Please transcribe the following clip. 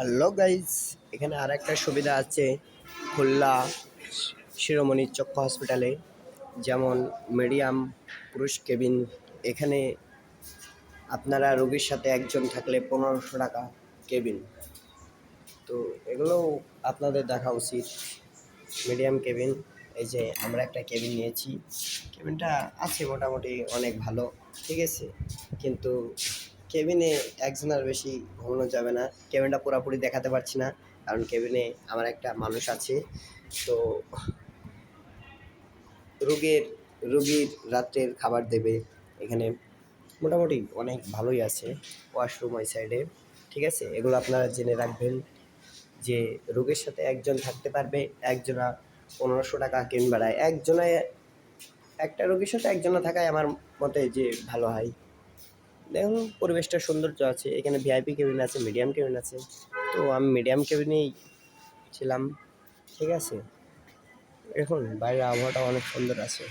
Hello guys এখানে আর একটা সুবিধা আছে খুলনা শিরোমণি চক্ষু হসপিটালে। যেমন মিডিয়াম পুরুষ কেবিন, এখানে আপনারা রোগীর সাথে একজন থাকলে পনেরোশো টাকা কেবিন। তো এগুলো আপনাদের দেখা উচিত, মিডিয়াম কেবিন। এই যে আমরা একটা কেবিন নিয়েছি, কেবিনটা আছে মোটামুটি অনেক ভালো, ঠিক আছে। কিন্তু কেবিনে একজনের বেশি ঘুমানো যাবে না। কেবিনটা পুরোপুরি দেখাতে পারছি না, কারণ কেবিনে আমার একটা মানুষ আছে। তো রোগীর, রুগীর রাত্রের খাবার দেবে। এখানে মোটামুটি অনেক ভালোই আছে, ওয়াশরুম ওই সাইডে ঠিক আছে? এগুলো আপনারা জেনে রাখবেন যে রোগীর সাথে একজন থাকতে পারবে, একজনা পনেরোশো টাকা কেন বাড়ায়। একজনে একটা রোগীর সাথে একজনা থাকায় আমার মতে যে ভালো হয়। দেখুন, পরিবেশটা সৌন্দর্য আছে। এখানে ভিআইপি কেবিন আছে মিডিয়াম কেবিন আছে। তো আমি মিডিয়াম কেবিনেই ছিলাম। ঠিক আছে? এখন বাইরের আবহাওয়াটা অনেক সুন্দর আছে।